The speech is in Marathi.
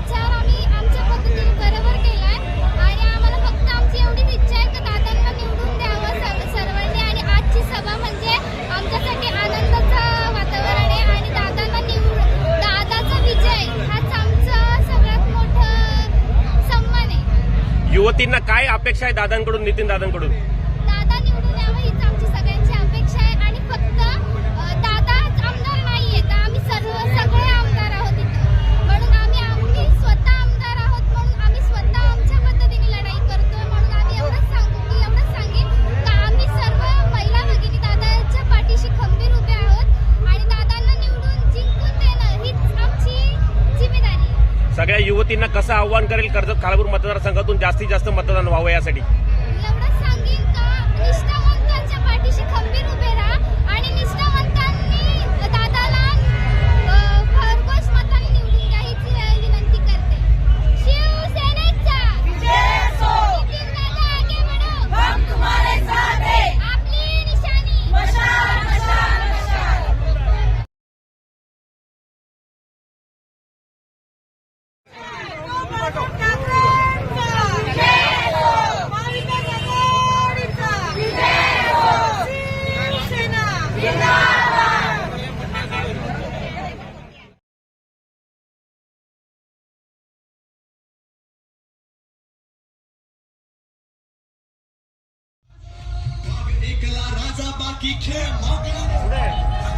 प्रचार आम्ही आमच्या पद्धतीने बरोबर केलाय. आणि आम्हाला फक्त आमची एवढीच इच्छा आहे की दादांना निवडून द्यावं सर्व- सर्वांनी. आणि आजची सभा म्हणजे आमच्यासाठी आनंदाचं वातावरण आहे. आणि दादांना निवड दादाचा विजय हाच आमचा सगळ्यात मोठा सन्मान आहे. युवतींना काय अपेक्षा आहे दादांकडून नितीन दादांकडून? सगळ्या युवतींना कसं आव्हान करेल कर्जत खालापूर मतदारसंघातून जास्तीत जास्त मतदान व्हावं यासाठी? एकला राजा बाकी खेळ